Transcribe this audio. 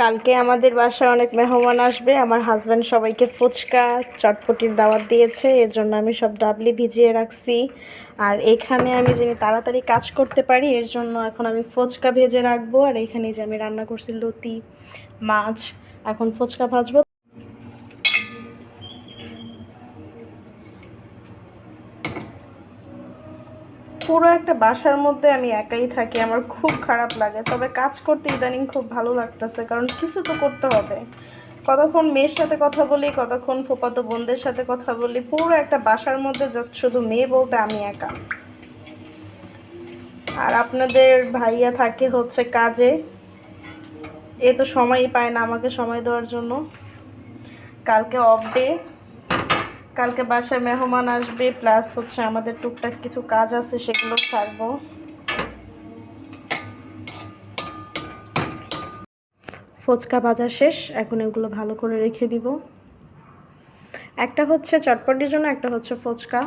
কালকে আমাদের বাসায় অনেক মেহমান আসবে। আমার হাজব্যান্ড সবাইকে ফুচকা, চটপটির দাওয়াত দিয়েছে। এর জন্য আমি সব ডাবলি ভিজিয়ে রাখছি। আর এখানে আমি যিনি তাড়াতাড়ি কাজ করতে পারি, এর জন্য এখন আমি ফুচকা ভেজে রাখব। আর এখানে যে আমি রান্না করছি লতি, মাছ, এখন ফুচকা ভাজবো। পুরো একটা বাসার মধ্যে আমি একাই থাকি, আমার খুব খারাপ লাগে। তবে কাজ করতে ইদানিং খুব ভালো লাগতেছে, কারণ কিছু তো করতে হবে। কতক্ষণ মেয়ের সাথে কথা বলি, কতক্ষণ ফুপাতো বোনদের সাথে কথা বলি, পুরো একটা বাসার মধ্যে জাস্ট শুধু মেয়ে বলতে আমি একা। আর আপনাদের ভাইয়া থাকে হচ্ছে কাজে, এ তো সময়ই পায় না আমাকে সময় দেওয়ার জন্য। কালকে অফ ডে কালকে বাসায় মেহমান আসবে, প্লাস হচ্ছে আমাদের টুকটাক কিছু কাজ আছে, সেগুলো থাকব ফুচকা বাজার শেষ, এখন এগুলো ভালো করে রেখে দিব। একটা হচ্ছে চটপটির জন্য, একটা হচ্ছে ফুচকা।